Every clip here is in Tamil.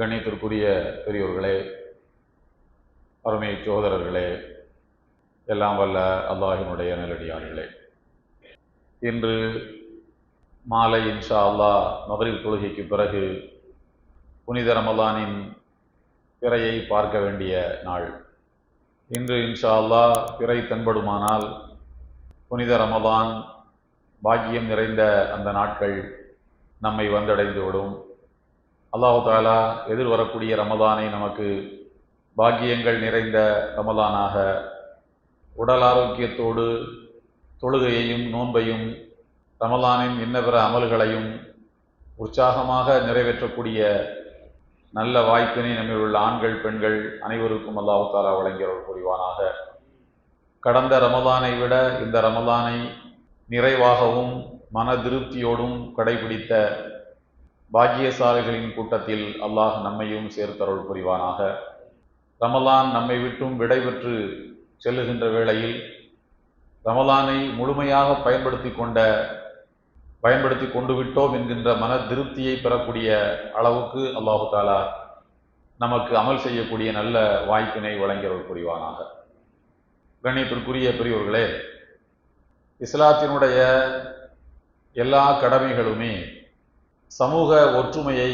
கண்ணியத்திற்குரிய பெரியோர்களே அருமை சோதரர்களே எல்லாம் வல்ல அல்லாஹினுடைய நல்லடியார்களே இன்று மாலை இன்ஷா அல்லா மகரில் தொழுகைக்கு பிறகு புனித ரமலானின் பிறையை பார்க்க வேண்டிய நாள். இன்று இன்ஷா அல்லா பிறை தென்படுமானால் புனித ரமலான் பாக்கியம் நிறைந்த அந்த நாட்கள் நம்மை வந்தடைந்து விடும் அல்லாஹு தாலா எதிர்வரக்கூடிய ரமதானை நமக்கு பாக்கியங்கள் நிறைந்த ரமதானாக உடல் ஆரோக்கியத்தோடு தொழுகையையும் நோன்பையும் ரமலானின் இன்னபிற அமல்களையும் உற்சாகமாக நிறைவேற்றக்கூடிய நல்ல வாய்ப்பினை நம்மில் உள்ள ஆண்கள் பெண்கள் அனைவருக்கும் அல்லாஹு தாலா வழங்கியவர்கள் புரிவானாக. கடந்த ரமலானை விட இந்த ரமலானை நிறைவாகவும் மன திருப்தியோடும் கடைபிடித்த பாக்கியசாலிகளின் கூட்டத்தில் அல்லாஹ் நம்மையும் சேர்த்தருள் புரிவானாக. ரமலான் நம்மை விட்டும் விடைபெற்று செல்லுகின்ற வேளையில் ரமலானை முழுமையாக பயன்படுத்தி கொண்ட பயன்படுத்தி கொண்டு விட்டோம் என்கின்ற மன திருப்தியை பெறக்கூடிய அளவுக்கு அல்லாஹு தாலா நமக்கு அமல் செய்யக்கூடிய நல்ல வாய்ப்பினை வழங்கியவர்கள் புரிவானாக. கண்ணியத்திற்குரிய பெரியவர்களே இஸ்லாத்தினுடைய எல்லா கடமைகளுமே சமூக ஒற்றுமையை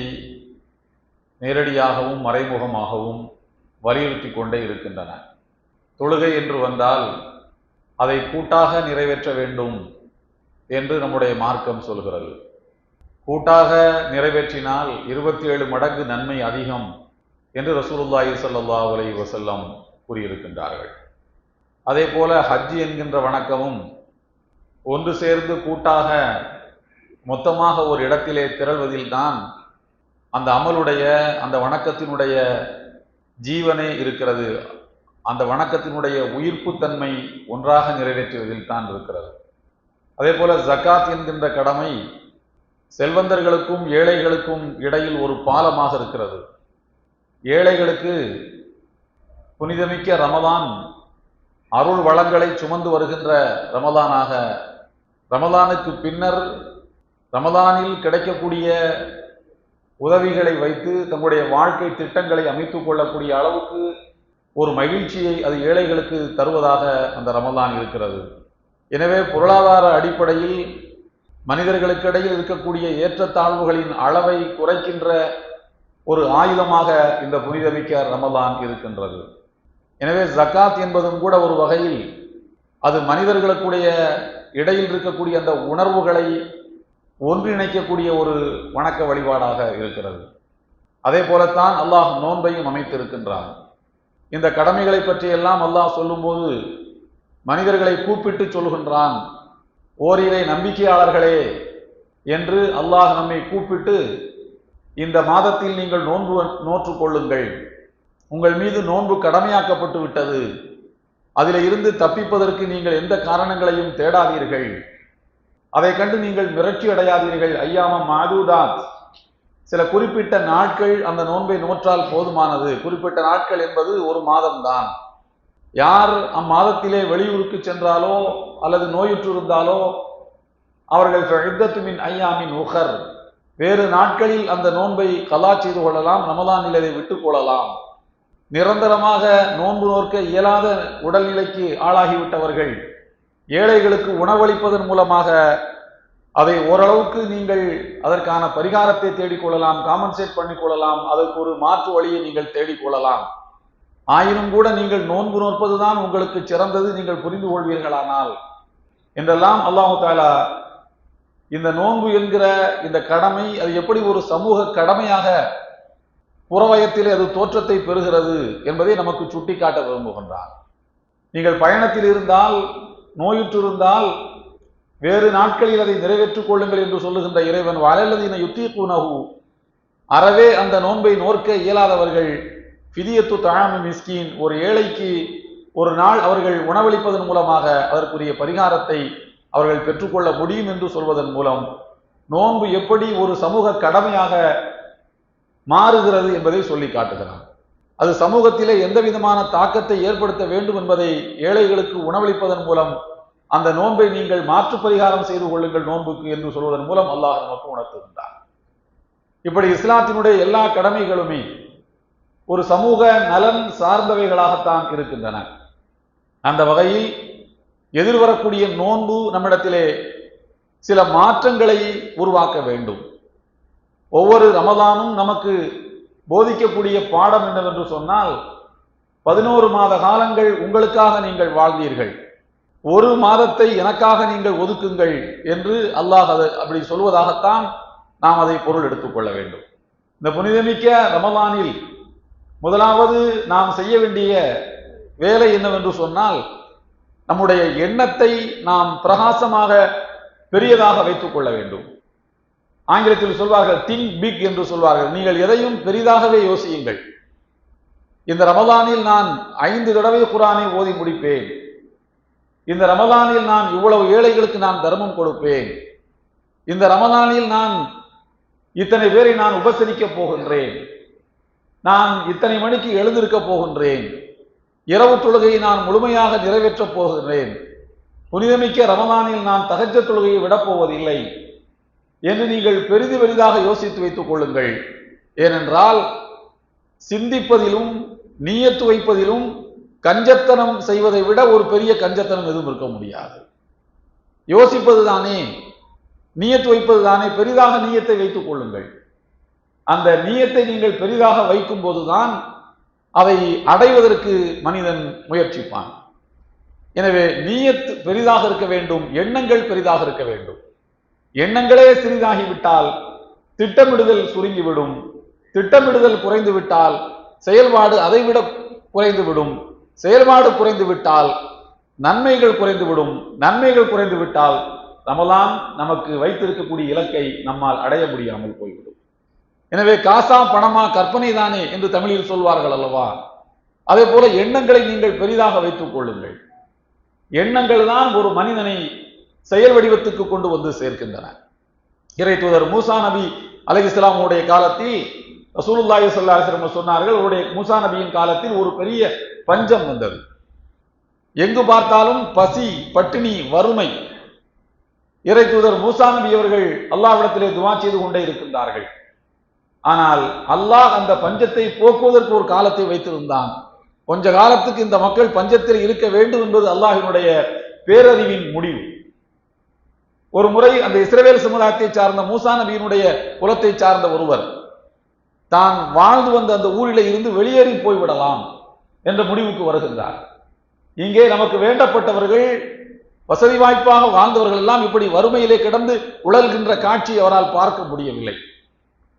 நேரடியாகவும் மறைமுகமாகவும் வலியுறுத்தி கொண்டே இருக்கின்றன. தொழுகை என்று வந்தால் அதை கூட்டாக நிறைவேற்ற வேண்டும் என்று நம்முடைய மார்க்கம் சொல்கிறது. கூட்டாக நிறைவேற்றினால் இருபத்தி ஏழு மடங்கு நன்மை அதிகம் என்று ரசூலுல்லாஹி சல்லா அலி வசல்லம் கூறியிருக்கின்றார்கள். அதே போல ஹஜ் என்கின்ற வணக்கமும் ஒன்று சேர்ந்து கூட்டாக மொத்தமாக ஒரு இடத்திலே திரள்வதில்தான் அந்த அமலுடைய அந்த வணக்கத்தினுடைய ஜீவனே இருக்கிறது. அந்த வணக்கத்தினுடைய உயிர்ப்புத்தன்மை ஒன்றாக நிறைவேற்றுவதில் தான் இருக்கிறது. அதே போல ஜக்காத் என்கின்ற கடமை செல்வந்தர்களுக்கும் ஏழைகளுக்கும் இடையில் ஒரு பாலமாக இருக்கிறது. ஏழைகளுக்கு புனிதமிக்க ரமதான் அருள் வளங்களை சுமந்து வருகின்ற ரமதானாக ரமதானுக்கு பின்னர் ரமலானில் கிடைக்கக்கூடிய உதவிகளை வைத்து தங்களுடைய வாழ்க்கை திட்டங்களை அமைத்துக் கொள்ளக்கூடிய அளவுக்கு ஒரு மகிழ்ச்சியை அது ஏழைகளுக்கு தருவதாக அந்த ரமலான் இருக்கிறது. எனவே பொருளாதார அடிப்படையில் மனிதர்களுக்கிடையில் இருக்கக்கூடிய ஏற்றத்தாழ்வுகளின் அளவை குறைக்கின்ற ஒரு ஆயுதமாக இந்த புனிதமிக்க ரமலான் இருக்கின்றது. எனவே ஜக்காத் என்பதும் கூட ஒரு வகையில் அது மனிதர்களுக்குடைய இடையில் இருக்கக்கூடிய அந்த உணர்வுகளை ஒன்றிணைக்கக்கூடிய ஒரு வணக்க வழிபாடாக இருக்கிறது. அதே போலத்தான் அல்லாஹ் நோன்பையும் அமைத்திருக்கின்றான். இந்த கடமைகளை பற்றியெல்லாம் அல்லாஹ் சொல்லும்போது மனிதர்களை கூப்பிட்டு சொல்கின்றான் ஓரிரை நம்பிக்கையாளர்களே என்று அல்லாஹ் நம்மை கூப்பிட்டு இந்த மாதத்தில் நீங்கள் நோன்பு நோற்று கொள்ளுங்கள். உங்கள் மீது நோன்பு கடமையாக்கப்பட்டு விட்டது அதில் இருந்து தப்பிப்பதற்கு நீங்கள் எந்த காரணங்களையும் தேடாதீர்கள். அதை கண்டு நீங்கள் மிரட்சி அடையாதீர்கள். ஐயாமம் மாதுதாத். சில குறிப்பிட்ட நாட்கள் அந்த நோன்பை நோற்றால் போதுமானது. குறிப்பிட்ட நாட்கள் என்பது ஒரு மாதம்தான். யார் அம்மாதத்திலே வெளியூருக்கு சென்றாலோ அல்லது நோயுற்று இருந்தாலோ அவர்கள் மின் ஐயாமின் உகர் வேறு நாட்களில் அந்த நோன்பை கலா செய்து கொள்ளலாம் ரமலானில் அதை விட்டுக்கொள்ளலாம் நிரந்தரமாக நோன்பு நோக்க இயலாத உடல்நிலைக்கு ஆளாகிவிட்டவர்கள். ஏழைகளுக்கு உணவளிப்பதன் மூலமாக அதை ஓரளவுக்கு நீங்கள் அதற்கான பரிகாரத்தை தேடிக்கொள்ளலாம் காம்பன்சேட் பண்ணிக்கொள்ளலாம் அதற்கு ஒரு மாற்று வழியை நீங்கள் தேடிக்கொள்ளலாம். ஆயினும் கூட நீங்கள் நோன்பு நோற்பதுதான் உங்களுக்கு சிறந்தது நீங்கள் புரிந்து கொள்வீர்களானால். என்றெல்லாம் அல்லாஹு தாலா இந்த நோன்பு என்கிற இந்த கடமை அது எப்படி ஒரு சமூக கடமையாக புறவயத்திலே அது தோற்றத்தை பெறுகிறது என்பதை நமக்கு சுட்டிக்காட்ட விரும்புகின்றார். நீங்கள் பயணத்தில் இருந்தால் நோயுற்று இருந்தால் வேறு நாட்களில் அதை நிறைவேற்றிக் கொள்ளுங்கள் என்று சொல்லுகின்ற இறைவன் வலையல்லதின யுத்தீக்குனகு அறவே அந்த நோன்பை நோர்க்க இயலாதவர்கள் பிதியத்து தாமி மிஸ்கின் ஒரு ஏழைக்கு ஒரு நாள் அவர்கள் உணவளிப்பதன் மூலமாக அதற்குரிய பரிகாரத்தை அவர்கள் பெற்றுக்கொள்ள முடியும் என்று சொல்வதன் மூலம் நோன்பு எப்படி ஒரு சமூக கடமையாக மாறுகிறது என்பதை சொல்லி காட்டுகிறார் அது சமூகத்திலே எந்த விதமான தாக்கத்தை ஏற்படுத்த வேண்டும் என்பதை ஏழைகளுக்கு உணவளிப்பதன் மூலம் அந்த நோன்பை நீங்கள் மாற்று பரிகாரம் செய்து கொள்ளுங்கள் நோன்புக்கு என்று சொல்வதன் மூலம் அல்லாஹ் நமக்கு உணர்த்துகின்றார் இப்படி இஸ்லாத்தினுடைய எல்லா கடமைகளுமே ஒரு சமூக நலன் சார்ந்தவைகளாகத்தான் இருக்கின்றன. அந்த வகையில் எதிர்வரக்கூடிய நோன்பு நம்மிடத்திலே சில மாற்றங்களை உருவாக்க வேண்டும். ஒவ்வொரு ரமதானும் நமக்கு போதிக்கக்கூடிய பாடம் என்னவென்று சொன்னால் பதினோரு மாத காலங்கள் உங்களுக்காக நீங்கள் வாழ்ந்தீர்கள். ஒரு மாதத்தை எனக்காக நீங்கள் ஒதுக்குங்கள் என்று அல்லாஹ் அது அப்படி சொல்வதாகத்தான் நாம் அதை பொருள் எடுத்துக்கொள்ள வேண்டும். இந்த புனிதமிக்க ரமலானில் முதலாவது நாம் செய்ய வேண்டிய வேலை என்னவென்று சொன்னால் நம்முடைய எண்ணத்தை நாம் பிரகாசமாக பெரியதாக வைத்துக் கொள்ள வேண்டும். ஆங்கிலத்தில் சொல்வார்கள் திங்க் பிக் என்று சொல்வார்கள். நீங்கள் எதையும் பெரிதாகவே யோசியுங்கள். இந்த ரமதானில் நான் ஐந்து தடவை குரானை ஓதி முடிப்பேன். இந்த ரமதானில் நான் இவ்வளவு ஏழைகளுக்கு நான் தர்மம் கொடுப்பேன். இந்த ரமதானில் நான் இத்தனை பேரை நான் உபசரிக்கப் போகின்றேன். நான் இத்தனை மணிக்கு எழுந்திருக்க போகின்றேன். இரவு தொழுகையை நான் முழுமையாக நிறைவேற்றப் போகின்றேன். புனிதமிக்க ரமதானில் நான் தகஜ தொழுகையை விடப்போவதில்லை என்று நீங்கள் பெரிது பெரிதாக யோசித்து வைத்துக் கொள்ளுங்கள். ஏனென்றால் சிந்திப்பதிலும் நீயத்து வைப்பதிலும் கஞ்சத்தனம் செய்வதை விட ஒரு பெரிய கஞ்சத்தனம் எதுவும் இருக்க முடியாது. யோசிப்பது தானே நீயத்து வைப்பது தானே பெரிதாக நீயத்தை வைத்துக் கொள்ளுங்கள். அந்த நீயத்தை நீங்கள் பெரிதாக வைக்கும் போதுதான் அதை அடைவதற்கு மனிதன் முயற்சிப்பான். எனவே நீயத் பெரிதாக இருக்க வேண்டும் எண்ணங்கள் பெரிதாக இருக்க வேண்டும். எண்ணங்களே சிறிதாகிவிட்டால் திட்டமிடுதல் சுருங்கிவிடும். திட்டமிடுதல் குறைந்துவிட்டால் செயல்பாடு அதைவிட குறைந்துவிடும். செயல்பாடு குறைந்துவிட்டால் நன்மைகள் குறைந்துவிடும். நன்மைகள் குறைந்து விட்டால் ரமலான் நமக்கு வைத்திருக்கக்கூடிய இலக்கை நம்மால் அடைய முடியாமல் போய்விடும். எனவே காசா பணமா கற்பனை தானே என்று தமிழில் சொல்வார்கள் அல்லவா? அதே போல எண்ணங்களை நீங்கள் பெரிதாக வைத்துக் கொள்ளுங்கள். எண்ணங்கள் தான் ஒரு மனிதனை செயல் வடிவத்துக்கு கொண்டு வந்து சேர்க்கின்றன. இறை தூதர் மூசா நபி அலை இஸ்லாமுடைய காலத்தில் ரசூலுல்லாஹி ஸல்லல்லாஹு சொன்னார்கள் அவருடைய மூசா நபியின் காலத்தில் ஒரு பெரிய பஞ்சம் வந்தது. எங்கு பார்த்தாலும் பசி பட்டினி வறுமை. இறை தூதர் மூசா நபி அவர்கள் அல்லாஹ்விடத்திலே துவா செய்து கொண்டே இருக்கின்றார்கள். ஆனால் அல்லாஹ் அந்த பஞ்சத்தை போக்குவதற்கு ஒரு காலத்தை வைத்திருந்தான். கொஞ்ச காலத்துக்கு இந்த மக்கள் பஞ்சத்தில் இருக்க வேண்டும் என்பது அல்லாஹினுடைய பேரறிவின் முடிவு. ஒரு முறை அந்த இஸ்ரவேல் சமுதாயத்தை சார்ந்த மூசா நபியினுடைய குலத்தை சார்ந்த ஒருவர் தான் வாழ்ந்து வந்த அந்த ஊரிலே இருந்து வெளியேறி போய்விடலாம் என்ற முடிவுக்கு வருகின்றார். இங்கே நமக்கு வேண்டப்பட்டவர்கள் வசதி வாய்ப்பாக வாழ்ந்தவர்கள் எல்லாம் இப்படி வறுமையிலே கிடந்து உழல்கின்ற காட்சியை அவரால் பார்க்க முடியவில்லை.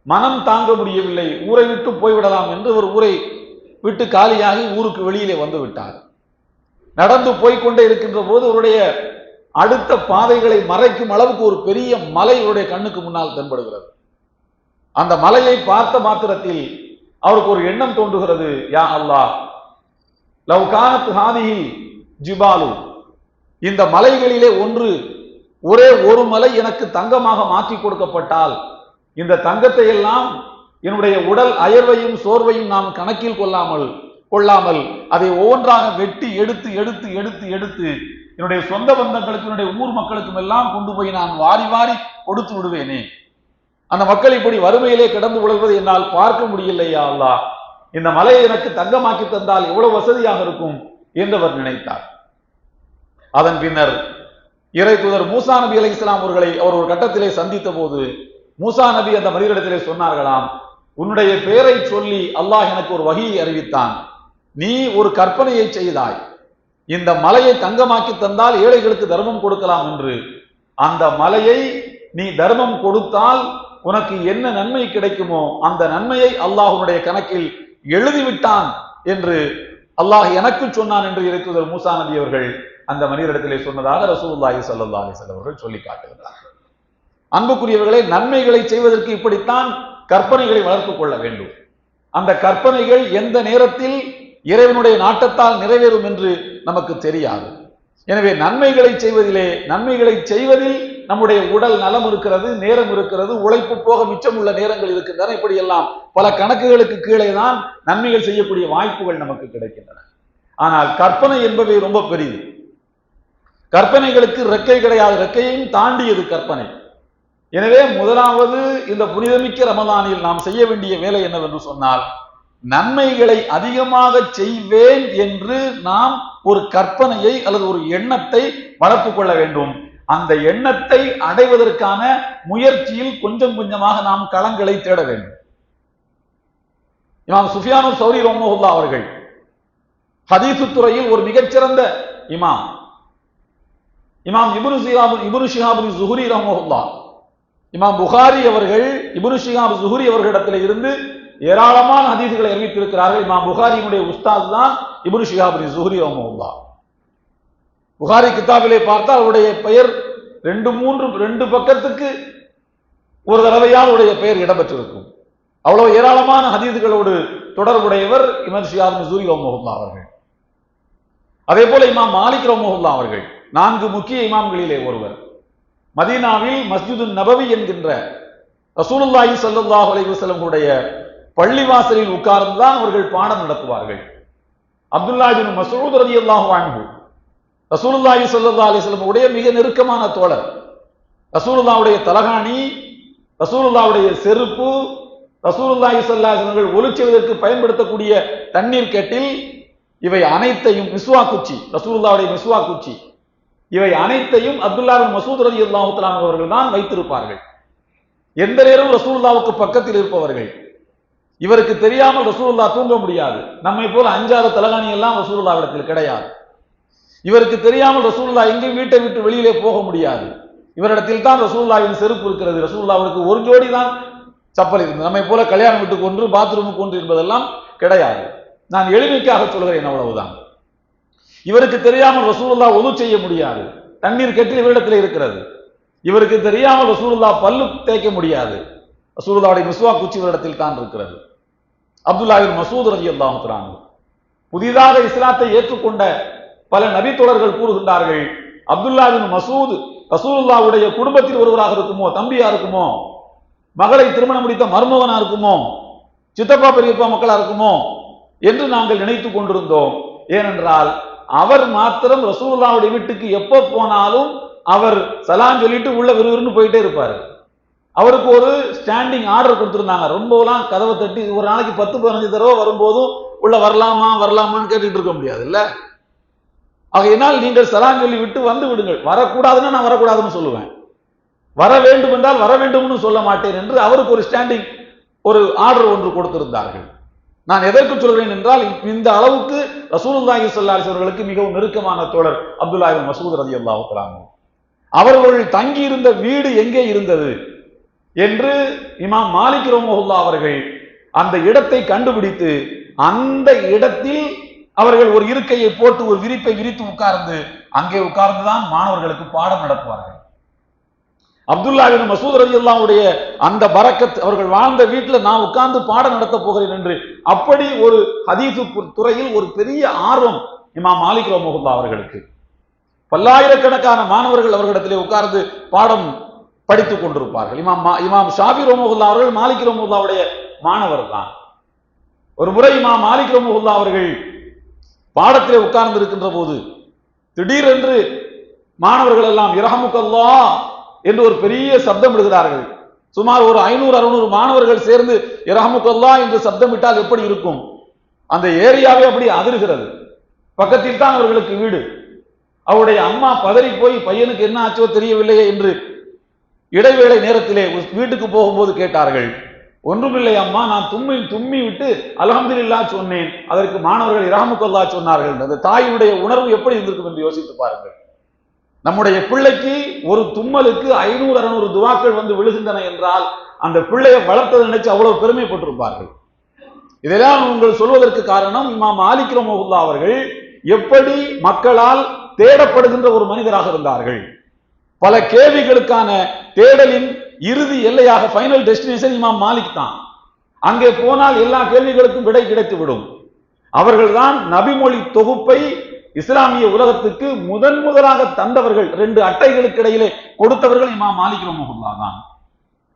மனம் தாங்க முடியவில்லை. ஊரை விட்டு போய்விடலாம் என்று ஒரு ஊரை விட்டு காலியாகி ஊருக்கு வெளியிலே வந்து விட்டார். நடந்து போய்க்கொண்டே இருக்கின்ற போது அவருடைய அடுத்த பாதைகளை மறைக்கும் அளவுக்கு ஒரு பெரிய மலை இவருடைய கண்ணுக்கு முன்னால் தென்படுகிறது. அந்த மலையை பார்த்த மாத்திரத்தில் அவருக்கு ஒரு எண்ணம் தோன்றுகிறது யா அல்லாஹ். லவ் கானத் ஹாதிஹி ஜிபாலு. இந்த மலைகளிலே ஒன்று ஒரே ஒரு மலை எனக்கு தங்கமாக மாற்றி கொடுக்கப்பட்டால் இந்த தங்கத்தை எல்லாம் என்னுடைய உடல் அயர்வையும் சோர்வையும் நாம் கணக்கில் கொள்ளாமல் கொள்ளாமல் அதை ஒவ்வொன்றாக வெட்டி எடுத்து எடுத்து எடுத்து எடுத்து என்னுடைய சொந்த பந்தங்களுக்கு என்னுடைய ஊர் மக்களுக்கும் எல்லாம் கொண்டு போய் நான் வாரி வாரி கொடுத்து விடுவேனே. அந்த மக்கள் இப்படி வறுமையிலே கிடந்து உழல்வதை என்னால் பார்க்க முடியலையா அல்லாஹ் இந்த மலையை எனக்கு தங்கமாக்கி தந்தால் எவ்வளவு வசதியாக இருக்கும் என்றவர் நினைத்தார். அதன் பின்னர் இறை தூதர் மூசா நபி அலி இஸ்லாம் அவர்களை அவர் ஒரு கட்டத்திலே சந்தித்த போது மூசா நபி அந்த மனிதரிடத்திலே சொன்னார்களாம் உன்னுடைய பெயரை சொல்லி அல்லாஹ் எனக்கு ஒரு வகையை அறிவித்தான். நீ ஒரு கற்பனையை செய்தாய். இந்த மலையை தங்கமாக்கி தந்தால் ஏழைகளுக்கு தர்மம் கொடுக்கலாம் என்று. அந்த மலையை நீ தர்மம் கொடுத்தால் உனக்கு என்ன நன்மை கிடைக்குமோ அந்த நன்மையை அல்லாஹுடைய கணக்கில் எழுதிவிட்டான் என்று அல்லாஹ் எனக்கு சொன்னான் என்று இறைத்துதர் மூசா நபி அவர்கள் அந்த மனிதரிடத்திலே சொன்னதாக ரசூல்லாஹி சல்லா அலிசல் அவர்கள் சொல்லி காட்டுகிறார்கள். அன்புக்குரியவர்களே நன்மைகளை செய்வதற்கு இப்படித்தான் கற்பனைகளை வளர்த்துக் கொள்ள வேண்டும். அந்த கற்பனைகள் எந்த நேரத்தில் இறைவனுடைய நாட்டத்தால் நிறைவேறும் என்று நமக்கு தெரியாது. எனவே நன்மைகளை செய்வதிலே நன்மைகளை செய்வதில் நம்முடைய உடல் நலம் இருக்கிறது நேரம் இருக்கிறது உழைப்பு போக மிச்சம் உள்ள நேரங்கள் இருக்கின்றன. இப்படியெல்லாம் பல கணக்குகளுக்கு கீழே தான் நன்மைகள் செய்யக்கூடிய வாய்ப்புகள் நமக்கு கிடைக்கின்றன. ஆனால் கற்பனை என்பவை ரொம்ப பெரியது. கற்பனைகளுக்கு ரெக்கை கிடையாது. ரெக்கையையும் தாண்டியது கற்பனை. எனவே முதலாவது இந்த புனிதமிக்க ரமதானில் நாம் செய்ய வேண்டிய வேலை என்னவென்று சொன்னால் நன்மைகளை அதிகமாக செய்வேன் என்று நாம் ஒரு கற்பனையை அல்லது ஒரு எண்ணத்தை வளர்த்து கொள்ள வேண்டும். அந்த எண்ணத்தை அடைவதற்கான முயற்சியில் கொஞ்சம் கொஞ்சமாக நாம் களங்களை தேட வேண்டும். இமாம் சுஃபியானு சௌரி ரோமோல்லா அவர்கள் ஹதீசு துறையில் ஒரு மிகச்சிறந்த இமாம். இமாம் இபுரு சிஹாபு இபுனு ஷிஹாபு ஜுஹுரி ரஹமுல்லா இமாம் புகாரி அவர்கள் இபுரு ஷிஹாப் ஜுஹுரி அவர்களிடத்தில் இருந்து ஏராளமான ஹதீதுகளை அறிவித்திருக்கிறார்கள். இமாம் புகாரியினுடைய உஸ்தாத் தான் இபுனு ஷிஹாபு ஜுஹரி ரஹமுல்லா புகாரி கிதாபிலே பார்த்தால் அவருடைய பெயர் ரெண்டு மூன்று ரெண்டு பக்கத்துக்கு ஒரு தடவையால் அவருடைய பெயர் இடம்பெற்றிருக்கும். அவ்வளவு ஏராளமான ஹதீதுகளோடு தொடர்புடையவர் இமர் ஷியாப் நசூரி ரோமோல்லா அவர்கள். அதே போல இமாம் மாலிக் ரோமோல்லா அவர்கள் நான்கு முக்கிய இமாம்களிலே ஒருவர். மதீனாவில் மஸ்ஜிது நபவி என்கின்ற ரசூலுல்லாஹி ஸல்லல்லாஹு அலைவசலம் உடைய பள்ளிவாசலில் உட்கார்ந்துதான் அவர்கள் பாடம் நடத்துவார்கள். அப்துல்லாஜின் மசூத் ரதி அல்லாஹ் அன்ஹு. ரசூலுல்லாஹி ஸல்லல்லாஹு அலிஸ்லம் உடைய மிக நெருக்கமான தோழர். ரசூலுல்லாவுடைய தலகாணி ரசூலுல்லாவுடைய செருப்பு ரசூலுல்லாஹி ஸல்லல்லாஹு அலைஹி ஒளிச்சுவதற்கு பயன்படுத்தக்கூடிய தண்ணீர் கெட்டில் இவை அனைத்தையும் மிஸ்வா குச்சி ரசூலுல்லாவுடைய மிஸ்வா குச்சி. இவை அனைத்தையும் அப்துல்லா மசூத் ரலியல்லாஹு தஆலா அவர்கள் தான் வைத்திருப்பார்கள். எந்த நேரம் ரசூல்லாவுக்கு பக்கத்தில் இருப்பவர்கள். இவருக்கு தெரியாமல் ரசூல்லா தூங்க முடியாது. நம்மை போல அஞ்சாறு தலகாணி எல்லாம் இடத்தில் கிடையாது. இவருக்கு தெரியாமல் ரசூல்லா எங்கேயும் வீட்டை விட்டு வெளியிலே போக முடியாது. இவரிடத்தில் தான் ரசூல்லாவின் செருப்பு இருக்கிறது. ரசூல்லாவுக்கு ஒரு ஜோடி தான் சப்பல் இருந்தது. நம்மை போல கல்யாண வீட்டுக்கு ஒன்று பாத்ரூமுக்கு ஒன்று என்பதெல்லாம் கிடையாது. நான் எளிமைக்காக சொல்கிறேன் அவ்வளவுதான். இவருக்கு தெரியாமல் ரசூலுல்லா ஒது செய்ய முடியாது. தண்ணீர் கெட்டில் இவரிடத்தில் இருக்கிறது. இவருக்கு தெரியாமல் ரசூலுல்லா பல்லு தேய்க்க முடியாது. ரசூலுல்லாவுடைய மிஸ்வா குச்சிவரிடத்தில் தான் இருக்கிறது அப்துல்லாவின் மசூத் ரஜி அல்லாஹுக்கிறாங்க புதிதாக இஸ்லாத்தை ஏற்றுக்கொண்ட பல நபி தோழர்கள் கூறுகின்றார்கள் அப்துல்லாவின் மசூத் ரசூலுல்லாவுடைய குடும்பத்தில் ஒருவராக இருக்குமோ தம்பியா இருக்குமோ மகளை திருமணம் முடித்த மருமகனா இருக்குமோ சித்தப்பா பெரியப்பா மக்களா இருக்குமோ என்று நாங்கள் நினைத்து கொண்டிருந்தோம். ஏனென்றால் அவர் மாத்திரம் ரசூலுல்லாவுடைய வீட்டுக்கு எப்ப போனாலும் அவர் சலான் சொல்லிட்டு உள்ள விறுவிறுன்னு போயிட்டே இருப்பாரு. அவருக்கு ஒரு ஸ்டாண்டிங் ஆர்டர் கொடுத்துருந்தாங்க. ரொம்பலாம் கதவை தட்டி ஒரு நாளைக்கு பத்து பதினஞ்சு தடவை வரும்போதும் உள்ள வரலாமா வரலாமான்னு கேட்டுட்டு இருக்க முடியாது இல்ல ஆகையினால் நீங்கள் சலான் சொல்லி விட்டு வந்து விடுங்கள். வரக்கூடாதுன்னா நான் வரக்கூடாதுன்னு சொல்லுவேன். வர வேண்டும் என்றால் வர வேண்டும்னு சொல்ல மாட்டேன் என்று அவருக்கு ஒரு ஸ்டாண்டிங் ஒரு ஆர்டர் ஒன்று கொடுத்திருந்தார்கள். நான் எதற்கு சொல்கிறேன் என்றால் இந்த அளவுக்கு ரசூலுல்லாஹி ஸல்லல்லாஹு அவர்களுக்கு மிகவும் நெருக்கமான தோழர் அப்துல்லாஹி மசூத் ரதி அல்லாஹு அவர்கள் தங்கி இருந்த வீடு எங்கே இருந்தது? என்று இமாம் மாலிக் ரோமஹுல்லா அவர்கள் அந்த இடத்தை கண்டுபிடித்து அந்த இடத்தில் அவர்கள் ஒரு இருக்கையை போட்டு ஒரு விரிப்பை விரித்து உட்கார்ந்து அங்கே உட்கார்ந்துதான் மாணவர்களுக்கு பாடம் நடத்துவார்கள். அப்துல்லாவின் மசூத் ரலியல்லாவுடைய அந்த பரக்கத் அவர்கள் வாழ்ந்த வீட்டில் நான் உட்கார்ந்து பாடம் நடத்த போகிறேன் என்று அப்படி ஒரு ஹதீசு துறையில் ஒரு பெரிய ஆர்வம் இமாம் மாலிக் ரஹ்மத்துல்லாஹ் அவர்களுக்கு. பல்லாயிரக்கணக்கான மாணவர்கள் அவர்களிடத்திலே உட்கார்ந்து பாடம் படித்துக் கொண்டிருப்பார்கள். இமாம் மா- இமாம் ஷாபி ரோமகுல்லா அவர்கள் மாலிக் ரோமகுல்லாவுடைய மாணவர் தான் ஒரு முறை இமாம் மாலிக் ரோமகுல்லா அவர்கள் பாடத்திலே உட்கார்ந்து இருக்கின்ற போது திடீரென்று மாணவர்கள் எல்லாம் இரஹமுக்கல்லா என்று ஒரு பெரிய சப்தம் விடுகிறார்கள். சுமார் ஒரு ஐநூறு அறுநூறு மாணவர்கள் சேர்ந்து இரஹமுக்கல்லா என்று சப்தம் விட்டால் எப்படி இருக்கும்? அந்த ஏரியாவே அப்படி அதிர்கிறது. பக்கத்தில் தான் அவர்களுக்கு வீடு. அவருடைய அம்மா பதறி போய் பையனுக்கு என்ன ஆச்சோ தெரியவில்லையே என்று இடைவேளை நேரத்திலே வீட்டுக்கு போகும்போது கேட்டார்கள் ஒன்றுமில்லை அம்மா நான் தும்மி தும்மி விட்டு அல்ஹம்துலில்லா சொன்னேன். அதற்கு மாணவர்கள் இரஹமுக்கல்லா சொன்னார்கள். அந்த தாயுடைய உணர்வு எப்படி இருந்திருக்கும் என்று யோசித்து பாருங்கள். நம்முடைய பிள்ளைக்கு ஒரு தும்மலுக்கு ஐநூறு அறுநூறு துவாக்கள் வந்து விழுகின்றன என்றால் அந்த பிள்ளையை வளர்த்ததை நினைச்சு அவ்வளவு பெருமைப்பட்டிருப்பார்கள். இதெல்லாம் உங்கள் சொல்வதற்கு காரணம் இமாம் மாலிக் அவர்கள் எப்படி மக்களால் தேடப்படுகின்ற ஒரு மனிதராக இருந்தார்கள். பல கேள்விகளுக்கான தேடலின் இறுதி எல்லையாக ஃபைனல் டெஸ்டினேஷன் இமாம் மாலிக் தான். அங்கே போனால் எல்லா கேள்விகளுக்கும் விடை கிடைத்து விடும் அவர்கள்தான் நபிமொழி தொகுப்பை இஸ்லாமிய உலகத்துக்கு முதன் முதலாக தந்தவர்கள் ரெண்டு அட்டைகளுக்கு இடையிலே கொடுத்தவர்கள் இமாம் மாலிக் ரஹ்மத்துல்லாஹ் தான்.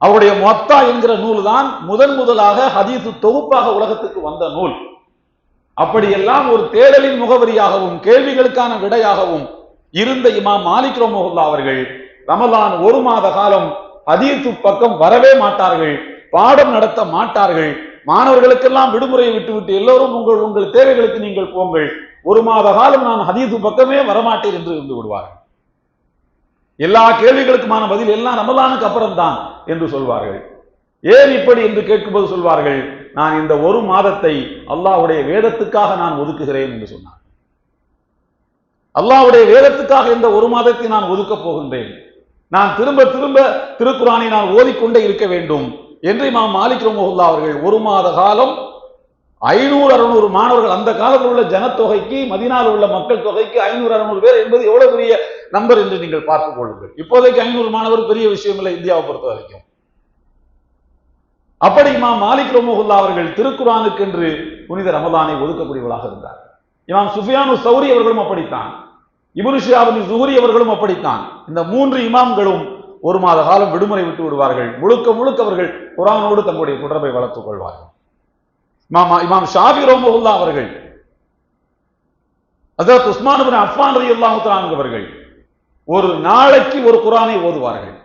அவருடைய மொத்தா என்கிற நூல் தான் முதன் முதலாக ஹதீஸ் தொகுப்பாக உலகத்துக்கு வந்த நூல். அப்படியெல்லாம் ஒரு தேடலின் முகவரியாகவும் கேள்விகளுக்கான விடையாகவும் இருந்த இமாம் மாலிக் ரோமஹுல்லா அவர்கள் ரமலான் ஒரு மாத காலம் ஹதீத்து பக்கம் வரவே மாட்டார்கள் பாடம் நடத்த மாட்டார்கள். மாணவர்களுக்கெல்லாம் விடுமுறையை விட்டுவிட்டு எல்லோரும் உங்கள் உங்கள் தேவைகளுக்கு நீங்கள் போங்கள். ஒரு மாத காலம் நான் ஹதீது பக்கமே வரமாட்டேன் என்று இருந்து விடுவார்கள். எல்லா கேள்விகளுக்குமான பதில் எல்லாம் ரமலானுக்கு அப்புறம்தான் என்று சொல்வார்கள். ஏன் இப்படி என்று கேட்கும்போது சொல்வார்கள் நான் இந்த ஒரு மாதத்தை அல்லாஹுடைய வேதத்துக்காக நான் ஒதுக்குகிறேன் என்று சொன்னார் அல்லாவுடைய வேதத்துக்காக இந்த ஒரு மாதத்தை நான் ஒதுக்கப் போகின்றேன். நான் திரும்ப திரும்ப திருக்குறானை நான் ஓதிக்கொண்டே இருக்க வேண்டும் என்று இமாம் மாலிக் ரஹ்மத்துல்லாஹி அவர்கள் ஒரு மாத காலம் ஐநூறு அறுநூறு மாணவர்கள் அந்த காலத்தில் உள்ள ஜனத்தொகைக்கு மதினாவில் உள்ள மக்கள் தொகைக்கு ஐநூறு அறுநூறு பேர் என்பது எவ்வளவு பெரிய நம்பர் என்று நீங்கள் பார்த்துக் கொள்ளுங்கள். இப்போதைக்கு ஐநூறு மாணவர் பெரிய விஷயம் இல்லை இந்தியாவை பொறுத்த வரைக்கும். அப்படி இமாம் மாலிக் ரஹ்மத்துல்லாஹி அவர்கள் திருக்குறானுக்கென்று புனித ரமலானை ஒதுக்கக்கூடியவர்களாக இருந்தார் இமாம் சுஃபியானு சௌரி அவர்களும் அப்படித்தான். இப்னு ஷிஹாபின் அவர்களும் அப்படித்தான். இந்த மூன்று இமாம்களும் ஒரு மாத காலம் விடுமுறை விட்டு விடுவார்கள். முழுக்க முழுக்க அவர்கள் குரானோடு தங்களுடைய தொடர்பை வளர்த்துக் கொள்வார்கள். இமாம் இமாம் ஷாபி ரோமஹுல்லா அவர்கள் அதாவது உஸ்மான் பின் அஃபான் ரலியல்லாஹு தஆலா அவர்கள் ஒரு நாளைக்கு ஒரு குரானை ஓதுவார்கள்.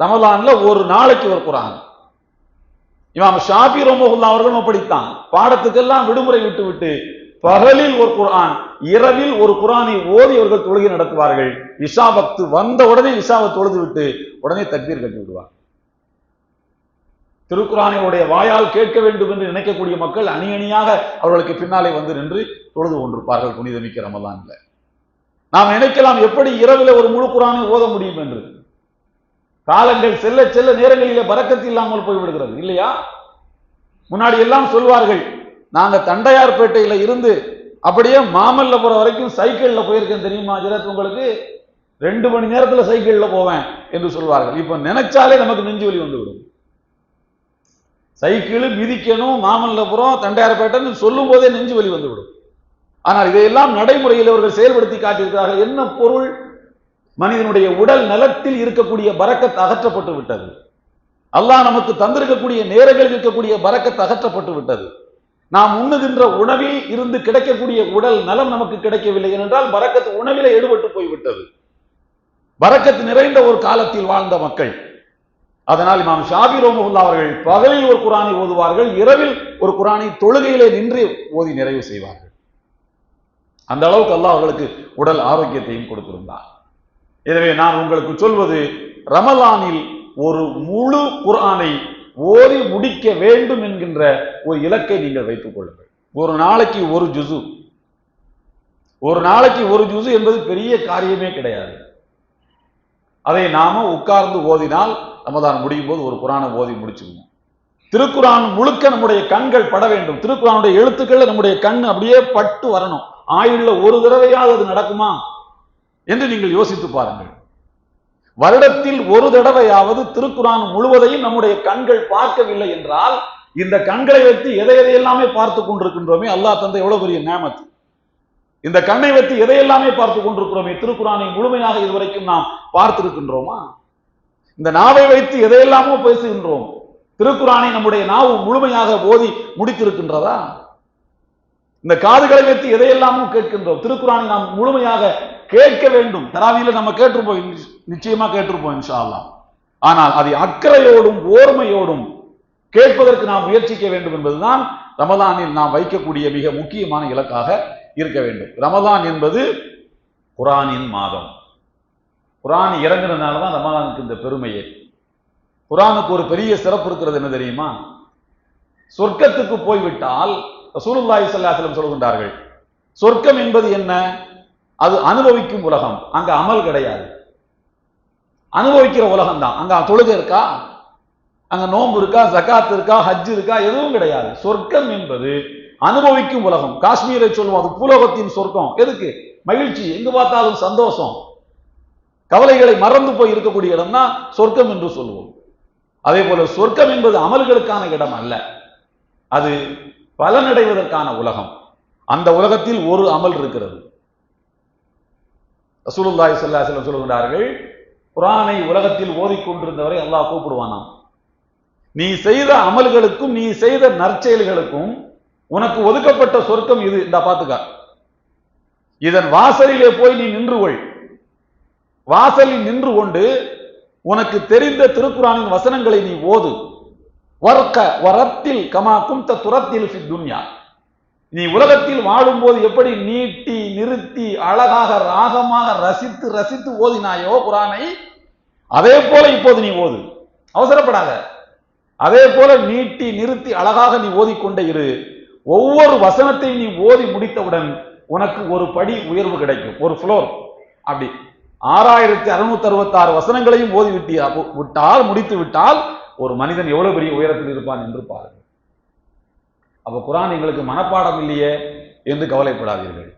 ரமலான்ல ஒரு நாளைக்கு ஒரு குரான். இமாம் ஷாபி ரோமகுல்லா அவர்களும் அப்படித்தான். பாடத்துக்கெல்லாம் விடுமுறை விட்டு விட்டு பகலில் ஒரு குரான் இரவில் ஒரு குரானை ஓதி அவர்கள் தொழுகை நடத்துவார்கள். இஷா பக்து வந்த உடனே இஷாவை தொழுது விட்டு உடனே தக்பீர் கட்டி விடுவார். திருக்குறானையுடைய வாயால் கேட்க வேண்டும் என்று நினைக்கக்கூடிய மக்கள் அணி அணியாக அவர்களுக்கு பின்னாலே வந்து நின்று தொழுது கொண்டிருப்பார்கள் புனிதமிக்க ரமலான்ல. நாம் நினைக்கலாம் எப்படி இரவில் ஒரு முழு குரானை ஓத முடியும் என்று. காலங்கள் செல்ல செல்ல நேரங்களிலே பறக்கத்து இல்லாமல் போய்விடுகிறது இல்லையா? முன்னாடி எல்லாம் சொல்வார்கள் நாங்க தண்டையார்பேட்டையில இருந்து அப்படியே மாமல்லபுரம் வரைக்கும் சைக்கிள்ல போயிருக்கேன் தெரியுமா ஜிரத் உங்களுக்கு ரெண்டு மணி நேரத்துல சைக்கிள்ல போவேன் என்று சொல்வார்கள். இப்ப நினைச்சாலே நமக்கு நெஞ்சு வலி வந்துவிடும். சைக்கிள் மிதிக்கணும் மாமல்லபுரம் தண்டையார்பேட்டைன்னு சொல்லும் போதே நெஞ்சு வலி வந்துவிடும். ஆனால் இதையெல்லாம் நடைமுறையில் அவர்கள் செயல்படுத்தி காட்டியிருக்கிறார்கள். என்ன பொருள்? மனிதனுடைய உடல் நலத்தில் இருக்கக்கூடிய பறக்கத் அகற்றப்பட்டு விட்டது. அல்லாஹ் நமக்கு தந்திருக்கக்கூடிய நேரங்களில் இருக்கக்கூடிய பறக்கத் அகற்றப்பட்டு விட்டது. நாம் உண்ணுகின்ற உணவில் இருந்து கிடைக்கக்கூடிய உடல் நலம் நமக்கு கிடைக்கவில்லை என்றால் பறக்கத்து உணவிலே ஈடுபட்டு போய்விட்டது. பறக்கத்து நிறைந்த ஒரு காலத்தில் வாழ்ந்த மக்கள். அதனால் இமாம் ஷாபி ரோமஹுல்லா அவர்கள் பகலில் ஒரு குரானை ஓதுவார்கள் இரவில் ஒரு குரானை தொழுகையிலே நின்று ஓதி நிறைவு செய்வார்கள். அந்த அளவுக்கு அல்லாஹ் அவர்களுக்கு உடல் ஆரோக்கியத்தையும் கொடுத்திருந்தார். எனவே நான் உங்களுக்கு சொல்வது ரமலானில் ஒரு முழு குரானை ஓதி முடிக்க வேண்டும் என்கின்ற ஒரு இலக்கை நீங்கள் வைத்துக் கொள்ளுங்கள் ஒரு நாளைக்கு ஒரு ஜுசு ஒரு நாளைக்கு ஒரு ஜுசு என்பது பெரிய காரியமே கிடையாது. அதை நாம உட்கார்ந்து ஓதினால் ரமதான் முடியும் போது ஒரு குரானை ஓதி முடிச்சுக்கணும் திருக்குறான் முழுக்க நம்முடைய கண்கள் பட வேண்டும். திருக்குறானுடைய எழுத்துக்கள் நம்முடைய கண் அப்படியே பட்டு வரணும். ஆயுள்ல ஒரு தடவையாவது அது நடக்குமா? என்று நீங்கள் யோசித்து பாருங்கள். வருடத்தில் ஒரு தடவையாவது திருக்குறான் முழுவதையும் நம்முடைய கண்கள் பார்க்கவில்லை என்றால் இந்த கண்களை வைத்து எதை எதையெல்லாமே பார்த்து கொண்டிருக்கின்றோமே அல்லாஹ் தந்தை எவ்வளவு பெரிய நேமத்து இந்த கண்ணை வைத்து எதையெல்லாமே பார்த்து கொண்டிருக்கிறோமே திருக்குறானை முழுமையாக இதுவரைக்கும் நாம் பார்த்திருக்கின்றோமா? இந்த நாவை வைத்து எதையெல்லாமோ பேசுகின்றோம் திருக்குறானை நம்முடைய நாவு முழுமையாக ஓதி முடித்திருக்கின்றதா? இந்த காதுகளை வைத்து எதையெல்லாமும் கேட்கின்றோம் திருக்குறானை நாம் முழுமையாக கேட்க வேண்டும். தராவியில நம்ம கேட்டிருப்போம். நிச்சயமா கேட்டிருப்போம் இன்ஷா அல்லாஹ் ஆனால் அதை அக்கறையோடும் ஓர்மையோடும் கேட்பதற்கு நாம் முயற்சிக்க வேண்டும் என்பதுதான் ரமதானில் நாம் வைக்கக்கூடிய மிக முக்கியமான இலக்காக இருக்க வேண்டும். ரமதான் என்பது குரானின் மாதம். குரான் இறங்குறதுனால தான் ரமதானுக்கு இந்த பெருமையே. குரானுக்கு ஒரு பெரிய சிறப்பு இருக்கிறது என்ன தெரியுமா? சொர்க்கத்துக்கு போய்விட்டால் ரசூலுல்லாஹி ஸல்லல்லாஹு சொல்கின்றார்கள். சொர்க்கம் என்பது என்ன? அது அனுபவிக்கும் உலகம். அங்க அமல் கிடையாது. அனுபவிக்கிற உலகம் தான் அங்க தொழுகை இருக்கா? அங்க நோன்பு இருக்கா? ஜகாத் இருக்கா? ஹஜ் இருக்கா? எதுவும் கிடையாது. சொர்க்கம் என்பது அனுபவிக்கும் உலகம். காஷ்மீரை சொல்லுவோம் அது பூலோகத்தின் சொர்க்கம். எதுக்கு? மகிழ்ச்சி. எங்கு பார்த்தாலும் சந்தோஷம். கவலைகளை மறந்து போய் இருக்கக்கூடிய இடம் தான் சொர்க்கம் என்று சொல்லுவோம். அதே போல சொர்க்கம் என்பது அமல்களுக்கான இடம் அல்ல. அது பலனடைவதற்கான உலகம். அந்த உலகத்தில் ஒரு அமல் இருக்கிறது. ரசூலுல்லாய் ஸல்லல்லாஹு அலைஹி வஸல்லம் சொல்கிறார்கள் குர்ஆனை உலகத்தில் ஓதிக்கொண்டிருந்தவரை அல்லாஹ் கூப்பிடுவானாம். நீ செய்த அமல்களுக்கும் நீ செய்த நற்செயல்களுக்கும் உனக்கு ஒதுக்கப்பட்ட சொர்க்கம் இது. இந்த பாத்துக்க. இதன் வாசலிலே போய் நீ நின்று கொள். வாசலில் நின்று கொண்டு உனக்கு தெரிந்த திருக்குறானின் வசனங்களை நீ ஓது. வர்க்க வரத்தில் கமா குந்த துரத்தில் துன்யா. நீ உலகத்தில் வாழும்போது எப்படி நீட்டி நிறுத்தி அழகாக ராகமாக ரசித்து ரசித்து ஓதினாயோ குரானை அதே போல இப்போது நீ ஓது. அவசரப்படாத. அதே போல நீட்டி நிறுத்தி அழகாக நீ ஓதிக்கொண்டே இரு. ஒவ்வொரு வசனத்தையும் நீ ஓதி முடித்தவுடன் உனக்கு ஒரு படி உயர்வு கிடைக்கும். ஒரு ஃப்ளோர் அப்படி. ஆறாயிரத்தி அறுநூத்தி அறுபத்தி ஆறு வசனங்களையும் ஓதி விட்டியா விட்டால் முடித்து விட்டால் ஒரு மனிதன் எவ்வளவு பெரிய உயரத்தில் இருப்பான் என்று பாருங்கள். அப்ப குரான் எங்களுக்கு மனப்பாடம் இல்லையே என்று கவலைப்படாதீர்கள்.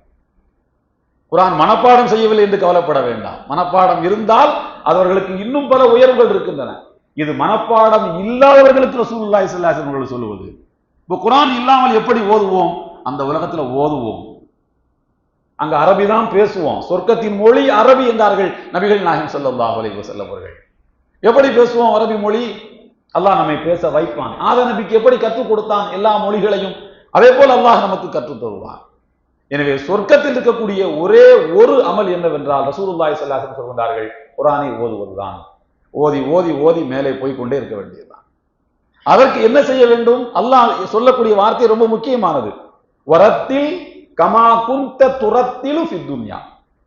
குரான் மனப்பாடம் செய்யவில்லை என்று கவலைப்பட வேண்டாம். மனப்பாடம் இருந்தால் அவர்களுக்கு இன்னும் பல உயர்வுகள் இருக்கின்றன. இது மனப்பாடம் இல்லாதவர்களுக்கு ரசூலுல்லாஹி ஸல்லல்லாஹு சொல்லுவது. இப்போ குரான் இல்லாமல் எப்படி ஓதுவோம்? அந்த உலகத்துல ஓதுவோம். அங்க அரபி தான் பேசுவோம். சொர்க்கத்தின் மொழி அரபி என்றார்கள் நபிகள் நாயகம் ஸல்லல்லாஹு அலைஹி அவர்கள். எப்படி பேசுவோம் அரபி மொழி? அல்லாஹ் நம்மை பேச வைப்பான். ஆத நபிக்கு எப்படி கற்றுக் கொடுத்தான் எல்லா மொழிகளையும்? அதே போல் அல்லாஹ் நமக்கு கற்றுத் தருவான் எனவே சொர்க்கத்தில் இருக்கக்கூடிய ஒரே ஒரு அமல் என்னவென்றால் ரசூலுல்லாய் சல்லாசன் சொல்கின்றார்கள் குரானை ஓதுவதுதான். ஓதி ஓதி ஓதி மேலே போய் கொண்டே இருக்க வேண்டியதுதான். அதற்கு என்ன செய்ய வேண்டும்? அல்லாஹ் சொல்லக்கூடிய வார்த்தை ரொம்ப முக்கியமானது. வரத்தில் கமா குந்த துரத்திலும் சித்துன்யா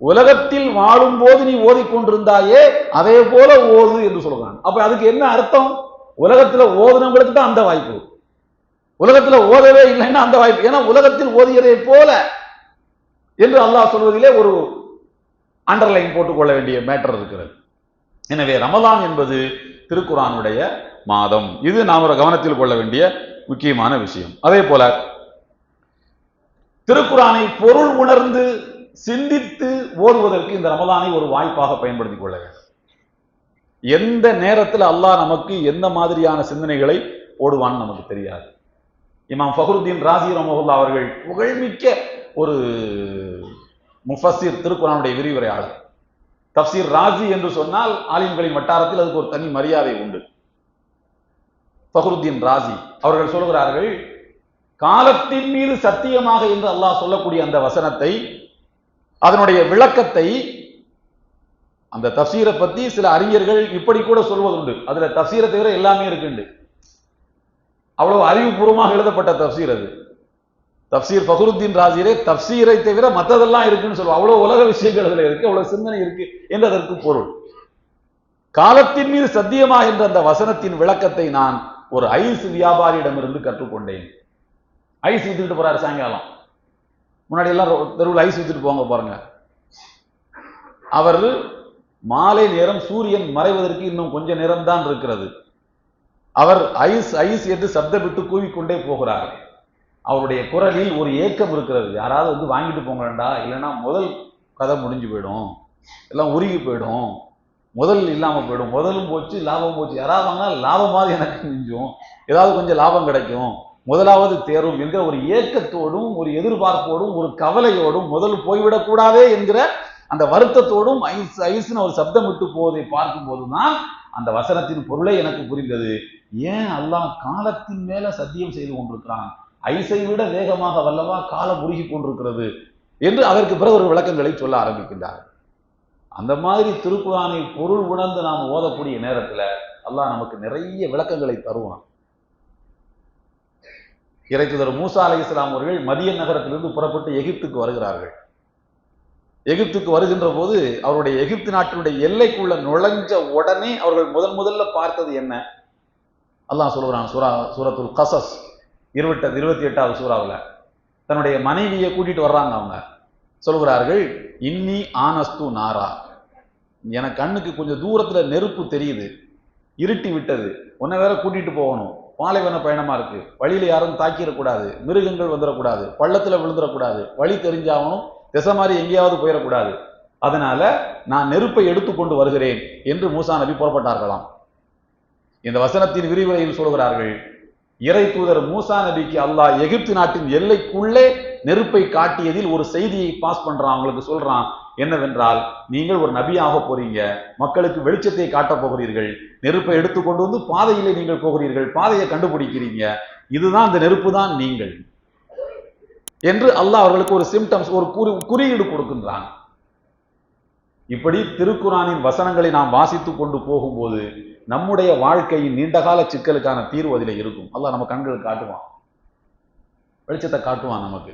உலகத்தில் வாழும் போது நீ ஓதிக்கொண்டிருந்தாயே அதே போல ஓது என்று சொல்கிறான் அப்ப அதுக்கு என்ன அர்த்தம்? உலகத்துல ஓதுனவங்களுக்கு தான் அந்த வாய்ப்பு. உலகத்துல ஓதவே இல்லைன்னா அந்த வாய்ப்பு. ஏன்னா உலகத்தில் ஓதியதை போல என்று அல்லாஹ் சொல்வதிலே ஒரு அண்டர்லைன் போட்டுக்கொள்ள வேண்டிய மேட்டர் இருக்கிறது. எனவே ரமலான் என்பது திருக்குறானுடைய மாதம். இது நாம் ஒரு கவனத்தில் கொள்ள வேண்டிய முக்கியமான விஷயம். அதே போல திருக்குறானை பொருள் உணர்ந்து சிந்தித்து ஓதுவதற்கு இந்த ரமலானை ஒரு வாய்ப்பாக பயன்படுத்திக் கொள்ள வேண்டும். எந்த நேரத்தில் அல்லாஹ் நமக்கு எந்த மாதிரியான சிந்தனைகளை போடுவான்னு நமக்கு தெரியாது. இமாம் ஃபஹருத்தீன் ராசி ரமஹுல்லா அவர்கள் புகழ்மிக்க ஒரு முஃபசீர் திருக்குறானுடைய விரிவுரையாளர். தப்சீர் ராசி என்று சொன்னால் ஆலிம்களின் வட்டாரத்தில் அதுக்கு ஒரு தனி மரியாதை உண்டு. ஃபஹருத்தீன் ராசி அவர்கள் சொல்கிறார்கள் காலத்தின் மீது சத்தியமாக என்று அல்லாஹ் சொல்லக்கூடிய அந்த வசனத்தை அதனுடைய விளக்கத்தை அந்த தப்சீரை பத்தி சில அறிஞர்கள் இப்படி கூட சொல்வதுண்டு. அதுல தப்சீரை தவிர எல்லாமே இருக்குண்டு. அவ்வளவு அறிவுபூர்வமாக எழுதப்பட்ட தப்சீர் அது. தப்சீர் ஃபகுருத்தீன் ராஜீரே தப்சீரை தவிர மற்றதெல்லாம் இருக்குன்னு சொல்லுவோம் அவ்வளவு உலக விஷயங்கள் அதுல இருக்கு அவ்வளவு சிந்தனை இருக்கு என்று அதற்கு பொருள். காலத்தின் மீது சத்தியமா என்ற அந்த வசனத்தின் விளக்கத்தை நான் ஒரு ஐஸ் வியாபாரியிடமிருந்து கற்றுக்கொண்டேன். ஐஸ் வித்துட்டு போறாரு சாயங்காலம். முன்னாடி எல்லாம் தெருவில் ஐஸ் வித்துட்டு போங்க பாருங்க. அவர் மாலை நேரம் சூரியன் மறைவதற்கு இன்னும் கொஞ்ச நேரம் தான் இருக்கிறது. அவர் ஐஸ் ஐஸ் என்று சப்தமிட்டு கூவிக்கொண்டே போகிறார். அவருடைய குரலில் ஒரு ஏக்கம் இருக்கிறது. யாராவது வந்து வாங்கிட்டு போங்களேன்டா இல்லைன்னா முதல் கதை முடிஞ்சு போயிடும். எல்லாம் உருகி போயிடும். முதல் இல்லாமல் போயிடும். முதலும் போச்சு லாபம் போச்சு. யாராவது வாங்கினா லாபமாவது எனக்கு மிஞ்சும். ஏதாவது கொஞ்சம் லாபம் கிடைக்கும். முதலாவது தேரும் என்கிற ஒரு ஏக்கத்தோடும் ஒரு எதிர்பார்ப்போடும் ஒரு கவலையோடும் முதல் போய்விடக்கூடாதே என்கிற அந்த வருத்தத்தோடும் ஐஸ் ஐஸ்னு ஒரு சப்தம் விட்டு போவதை பார்க்கும்போது தான் அந்த வசனத்தின் பொருளை எனக்கு புரிந்தது. ஏன் அல்லாஹ் காலத்தின் மேல சத்தியம் செய்து கொண்டிருக்கிறான்? ஐஸை விட வேகமாக வல்லவா காலம் உருகி கொண்டிருக்கிறது என்று அதற்கு பிறகு ஒரு விளக்கங்களை சொல்ல ஆரம்பிக்கின்றார் அந்த மாதிரி திருக்குறானை பொருள் உணர்ந்து நாம் ஓதக்கூடிய நேரத்தில் அல்லாஹ் நமக்கு நிறைய விளக்கங்களை தருவான். இறைத்துதர் மூசா அலை இஸ்லாம் அவர்கள் மதிய நகரத்திலிருந்து புறப்பட்டு எகிப்துக்கு வருகிறார்கள். எகிப்துக்கு வருகின்ற போது அவருடைய எகிப்து நாட்டினுடைய எல்லைக்குள்ள நுழைஞ்ச உடனே அவர்கள் முதன் முதல்ல பார்த்தது என்ன? அல்லாஹ் சொல்கிறான் சூரா சூரத்துல் கசஸ் இருபட்ட இருபத்தி எட்டாவது சூறாவில். தன்னுடைய மனைவியை கூட்டிட்டு வர்றாங்க அவங்க. சொல்கிறார்கள் இன்னி ஆனஸ்து நாரா. எனக்கு கண்ணுக்கு கொஞ்சம் தூரத்தில் நெருப்பு தெரியுது இருட்டி விட்டது. உன்னை வேற கூட்டிட்டு போகணும். பாலைவன பயணமா இருக்கு. வழியில யாரும் தாக்கிடக்கூடாது. மிருகங்கள் வந்துடக்கூடாது. பள்ளத்தில் விழுந்துடக்கூடாது. வழி தெரிஞ்சாகணும் திசை மாதிரி எங்கேயாவது போயிடக்கூடாது. அதனால நான் நெருப்பை எடுத்துக்கொண்டு வருகிறேன் என்று மூசா நபி புறப்பட்டார்களாம். இந்த வசனத்தின் விரிவுரையில் சொல்கிறார்கள் இறை தூதர் மூசா நபிக்கு அல்லாஹ் எகிப்து நாட்டின் எல்லைக்குள்ளே நெருப்பை காட்டியதில் ஒரு செய்தியை பாஸ் பண்றான். அவங்களுக்கு சொல்றான் என்னவென்றால் நீங்கள் ஒரு நபியாக போறீங்க. மக்களுக்கு வெளிச்சத்தை காட்டப் போகிறீர்கள். நெருப்பை எடுத்துக்கொண்டு வந்து பாதையிலே நீங்கள் போகிறீர்கள். பாதையை கண்டுபிடிக்கிறீங்க. இதுதான் அந்த நெருப்பு தான் நீங்கள். என்று அல்லாஹ் அவர்களுக்கு ஒரு சிம்டம்ஸ் ஒரு குறி குறியீடு கொடுக்கின்றான். இப்படி திருக்குறானின் வசனங்களை நாம் வாசித்து கொண்டு போகும்போது நம்முடைய வாழ்க்கையின் நீண்டகால சிக்கலுக்கான தீர்வு அதில் இருக்கும். அல்லாஹ் நம்ம கண்களுக்கு காட்டுவான். வெளிச்சத்தை காட்டுவான் நமக்கு.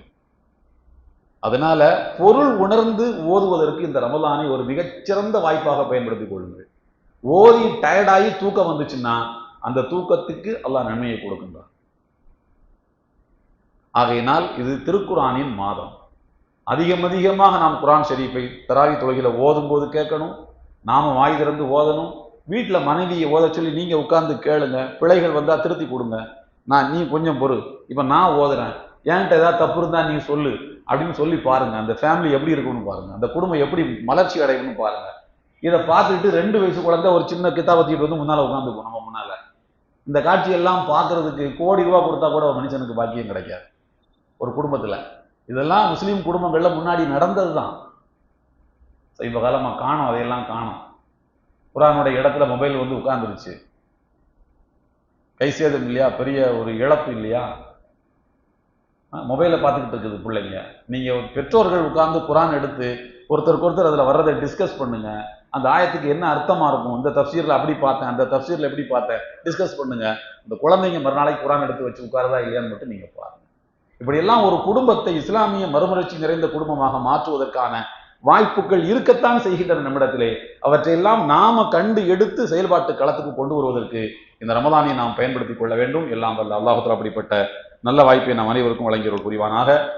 அதனால பொருள் உணர்ந்து ஓதுவதற்கு இந்த ரமலானை ஒரு மிகச்சிறந்த வாய்ப்பாக பயன்படுத்திக் கொள்ளுங்கள். ஓதி டயர்டாகி தூக்கம் வந்துச்சுன்னா அந்த தூக்கத்துக்கு அல்லாஹ் நன்மையை கொடுக்கின்றான். ஆகையினால் இது திருக்குறானின் மாதம். அதிகம் அதிகமாக நாம் குரான் ஷெரீஃபை தராவி தொழுகையில் ஓதும் போது கேட்கணும் நாம வாய் திறந்து ஓதணும் வீட்டில் மனைவியை ஓத சொல்லி நீங்கள் உட்காந்து கேளுங்க பிழைகள் வந்தால் திருத்தி கொடுங்க. நான் நீ கொஞ்சம் பொறு இப்போ நான் ஓதுறேன் என்கிட்ட ஏதாவது தப்பு இருந்தால் நீ சொல்லு அப்படின்னு சொல்லி பாருங்கள் அந்த ஃபேமிலி எப்படி இருக்கும்னு பாருங்கள் அந்த குடும்பம் எப்படி மலர்ச்சி அடையணும்னு பாருங்கள் இதை பார்த்துட்டு ரெண்டு வயசு குழந்தை ஒரு சின்ன கித்தாபத்திட்டு வந்து முன்னால் உட்காந்துக்கும் நம்ம முன்னால். இந்த காட்சியெல்லாம் பார்க்கறதுக்கு கோடி ரூபா கொடுத்தா கூட ஒரு மனுஷனுக்கு பாக்கியம் கிடைக்காது. ஒரு குடும்பத்துல. இதெல்லாம் முஸ்லீம் குடும்பங்களில் முன்னாடி நடந்தது தான் இப்ப காலமா காணும் அதையெல்லாம் காணும். குரானுடைய இடத்துல மொபைல் வந்து உட்கார்ந்துருச்சு. கை சேதம் இல்லையா? பெரிய ஒரு இழப்பு இல்லையா? மொபைலை பார்த்துக்கிட்டு இருக்குது பிள்ளைங்க. நீங்க பெற்றோர்கள் உட்கார்ந்து குரான் எடுத்து ஒருத்தருக்கு ஒருத்தர் அதுல வர்றதை டிஸ்கஸ் பண்ணுங்க. அந்த ஆயத்துக்கு என்ன அர்த்தமா இருக்கும்? இந்த தப்சீரில் அப்படி பார்த்தேன் அந்த தப்சீரில் எப்படி பார்த்தேன். டிஸ்கஸ் பண்ணுங்க. இந்த குழந்தைங்க மறுநாளைக்கு குரான் எடுத்து வச்சு உட்காரதா இல்லையான்னு மட்டும் நீங்க பாருங்க. இப்படியெல்லாம் ஒரு குடும்பத்தை இஸ்லாமிய மறுமலர்ச்சி நிறைந்த குடும்பமாக மாற்றுவதற்கான வாய்ப்புகள் இருக்கத்தான் செய்கின்றன நம்மிடத்திலே. அவற்றையெல்லாம் நாம கண்டு எடுத்து செயல்பாட்டு களத்துக்கு கொண்டு வருவதற்கு இந்த ரமதானியை நாம் பயன்படுத்திக் கொள்ள வேண்டும். எல்லாம் வல்ல அல்லாஹத்தில் அப்படிப்பட்ட நல்ல வாய்ப்பை நாம் அனைவருக்கும் வழங்கியவர் புரிவானாக.